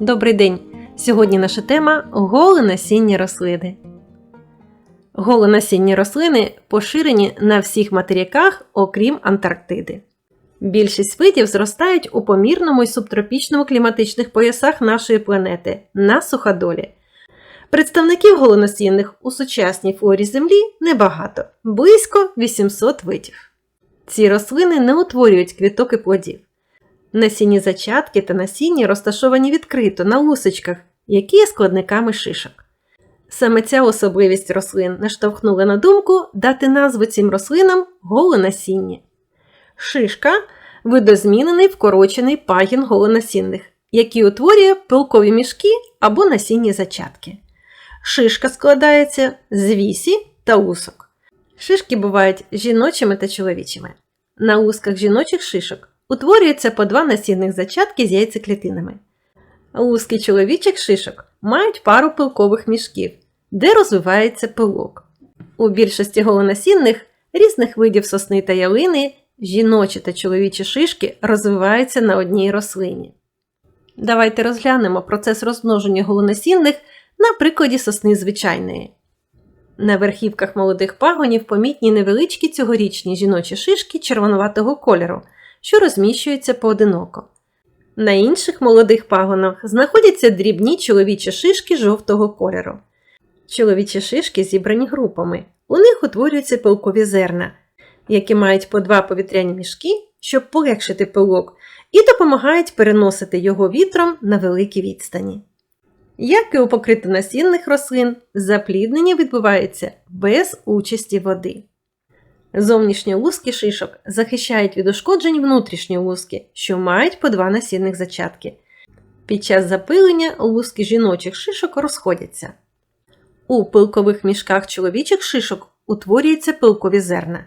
Добрий день! Сьогодні наша тема голонасінні рослини. Голонасінні рослини поширені на всіх материках, окрім Антарктиди. Більшість видів зростають у помірному і субтропічному кліматичних поясах нашої планети на суходолі. Представників голоносінних у сучасній флорі Землі небагато близько 800 видів. Ці рослини не утворюють квіток і плодів. Насінні зачатки та насіння розташовані відкрито на лусочках, які є складниками шишок. Саме ця особливість рослин наштовхнула на думку дати назву цим рослинам голонасіння. Шишка видозмінений вкорочений пагін голонасінних, який утворює пилкові мішки або насінні зачатки. Шишка складається з вісі та лусок. Шишки бувають жіночими та чоловічими. На лусках жіночих шишок утворюється по два насінних зачатки з яйцеклітинами. Луски чоловічих шишок мають пару пилкових мішків, де розвивається пилок. У більшості голонасінних різних видів сосни та ялини жіночі та чоловічі шишки розвиваються на одній рослині. Давайте розглянемо процес розмноження голонасінних на прикладі сосни звичайної. На верхівках молодих пагонів помітні невеличкі цьогорічні жіночі шишки червонуватого кольору, що розміщуються поодиноко. На інших молодих пагонах знаходяться дрібні чоловічі шишки жовтого кольору. Чоловічі шишки зібрані групами. У них утворюються пилкові зерна, які мають по два повітряні мішки, щоб полегшити пилок, і допомагають переносити його вітром на великі відстані. Як і у покритонасінних рослин, запліднення відбувається без участі води. Зовнішні луски шишок захищають від ушкоджень внутрішні луски, що мають по два насінних зачатки. Під час запилення луски жіночих шишок розходяться. У пилкових мішках чоловічих шишок утворюються пилкові зерна.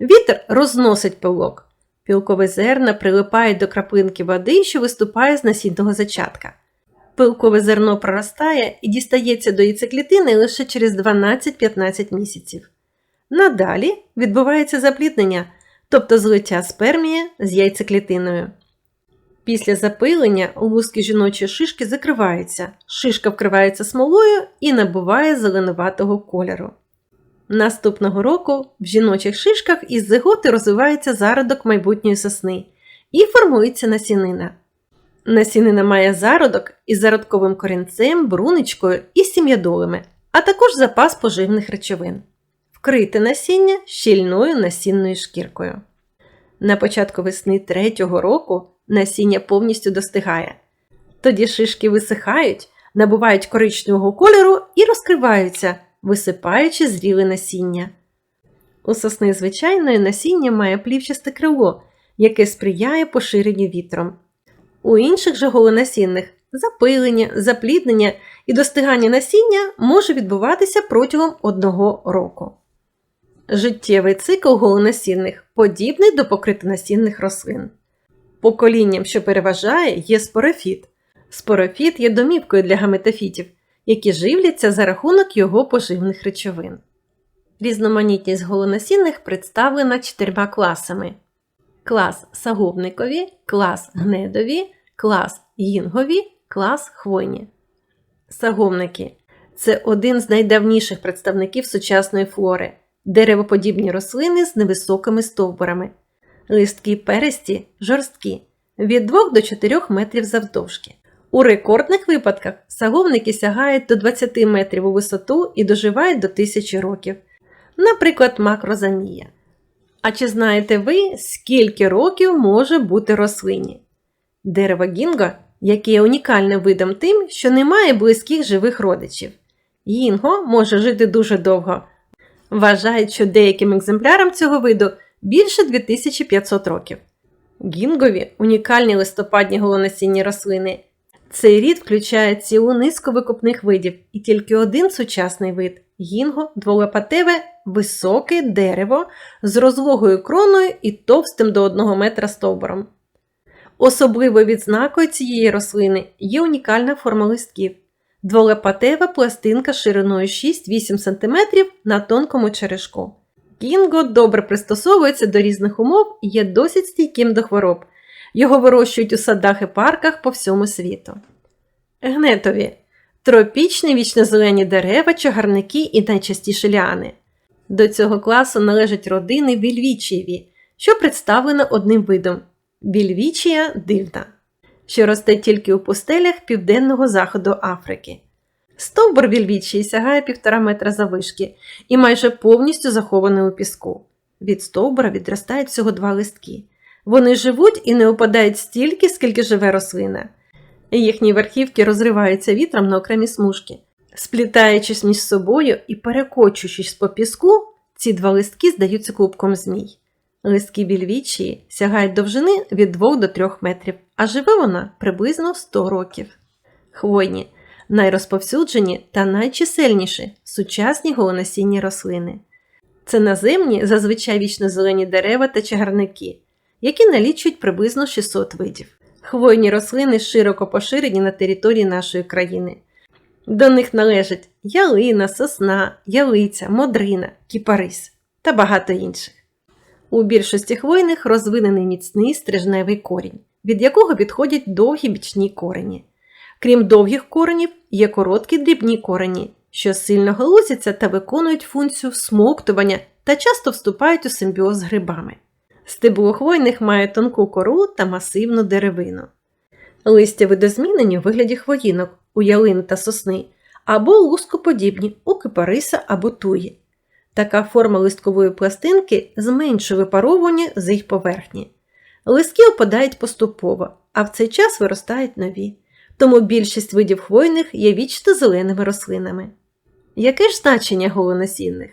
Вітер розносить пилок. Пилкові зерна прилипають до краплинки води, що виступає з насінного зачатка. Пилкове зерно проростає і дістається до яйцеклітини лише через 12-15 місяців. Надалі відбувається запліднення, тобто злиття спермія з яйцеклітиною. Після запилення луски жіночої шишки закриваються, шишка вкривається смолою і набуває зеленуватого кольору. Наступного року в жіночих шишках із зиготи розвивається зародок майбутньої сосни і формується насінина. Насінина має зародок із зародковим корінцем, бруничкою і сім'ядолами, а також запас поживних речовин. Вкрите насіння щільною насінною шкіркою. На початку весни третього року насіння повністю достигає. Тоді шишки висихають, набувають коричневого кольору і розкриваються, висипаючи зріле насіння. У сосни звичайної насіння має плівчасте крило, яке сприяє поширенню вітром. У інших же голонасінних запилення, запліднення і достигання насіння може відбуватися протягом одного року. Життєвий цикл голонасінних подібний до покритонасінних рослин. Поколінням, що переважає, є спорофіт. Спорофіт є домівкою для гаметофітів, які живляться за рахунок його поживних речовин. Різноманітність голонасінних представлена чотирма класами: клас сагубникові, клас гнедові, клас гінгові, клас хвойні. Сагомники це один з найдавніших представників сучасної флори, деревоподібні рослини з невисокими стовбурами. Листки пересті жорсткі від 2 до 4 метрів завдовжки. У рекордних випадках саговники сягають до 20 метрів у висоту і доживають до 1000 років, наприклад, макрозамія. А чи знаєте ви, скільки років може бути рослині? Дерево гінго, яке є унікальним видом тим, що не має близьких живих родичів. Гінго може жити дуже довго. Вважають, що деяким екземплярам цього виду більше 2500 років. Гінгові унікальні листопадні голонасінні рослини. Цей рід включає цілу низку викопних видів і тільки один сучасний вид гінго дволопатеве високе дерево з розлогою кроною і товстим до 1 метра стовбуром. Особливою відзнакою цієї рослини є унікальна форма листків. Дволопатева пластинка шириною 6-8 см на тонкому черешку. Кінго добре пристосовується до різних умов і є досить стійким до хвороб. Його вирощують у садах і парках по всьому світу. Гнетові тропічні вічнозелені дерева, чагарники і найчастіше ліани. До цього класу належать родини вільвічієві, що представлено одним видом вільвічія дивна, що росте тільки у пустелях південного заходу Африки. Стовбур вільвічії сягає півтора метра завишки і майже повністю захований у піску. Від стовбура відростають всього два листки. Вони живуть і не опадають стільки, скільки живе рослина. Їхні верхівки розриваються вітром на окремі смужки. Сплітаючись між собою і перекочуючись по піску, ці два листки здаються клубком змій. Листки більвічії сягають довжини від 2 до 3 метрів, а живе вона приблизно 100 років. Хвойні найрозповсюджені та найчисельніші сучасні голоносінні рослини. Це наземні, зазвичай вічно-зелені дерева та чагарники, які налічують приблизно 600 видів. Хвойні рослини широко поширені на території нашої країни. До них належать ялина, сосна, ялиця, модрина, кіпарис та багато інших. У більшості хвойних розвинений міцний стрижневий корінь, від якого підходять довгі бічні корені. Крім довгих коренів, є короткі дрібні корені, що сильно галузяться та виконують функцію всмоктування та часто вступають у симбіоз з грибами. Стебло хвойних має тонку кору та масивну деревину. Листя видозмінені у вигляді хвоїнок у ялини та сосни, або лускоподібні у кипариса або туї. Така форма листкової пластинки зменшує випаровування з їх поверхні. Листки опадають поступово, а в цей час виростають нові. Тому більшість видів хвойних є вічно зеленими рослинами. Яке ж значення голоносінних?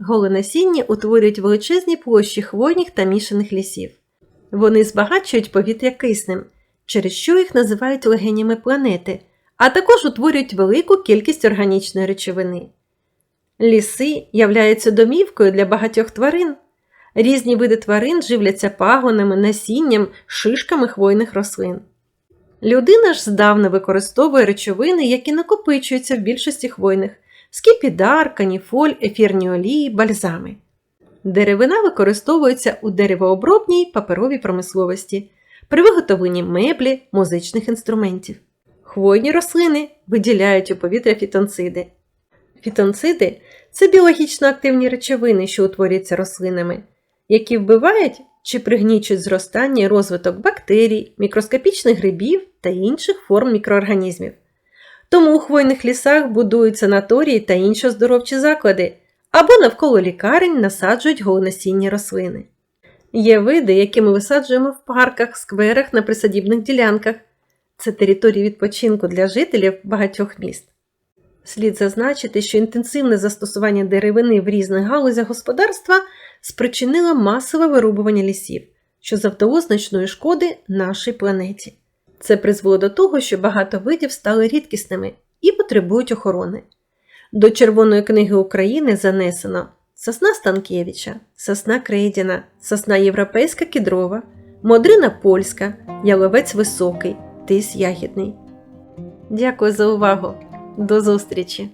Голоносінні утворюють величезні площі хвойних та мішаних лісів. Вони збагачують повітря киснем, через що їх називають легенями планети, а також утворюють велику кількість органічної речовини. Ліси являються домівкою для багатьох тварин. Різні види тварин живляться пагонами, насінням, шишками хвойних рослин. Людина ж здавна використовує речовини, які накопичуються в більшості хвойних скіпідар, каніфоль, ефірні олії, бальзами. Деревина використовується у деревообробній паперовій промисловості, при виготовленні меблі, музичних інструментів. Хвойні рослини виділяють у повітря фітонциди. Фітонциди це біологічно активні речовини, що утворюються рослинами, які вбивають чи пригнічують зростання і розвиток бактерій, мікроскопічних грибів та інших форм мікроорганізмів. Тому у хвойних лісах будують санаторії та інші оздоровчі заклади, або навколо лікарень насаджують голоносінні рослини. Є види, які ми висаджуємо в парках, скверах на присадібних ділянках. Це території відпочинку для жителів багатьох міст. Слід зазначити, що інтенсивне застосування деревини в різних галузях господарства спричинило масове вирубування лісів, що завдало значної шкоди нашій планеті. Це призвело до того, що багато видів стали рідкісними і потребують охорони. До Червоної книги України занесено сосна Станкевича, сосна Крейдіна, сосна європейська кідрова, модрина польська, яловець високий, тис ягідний. Дякую за увагу! До зустрічі!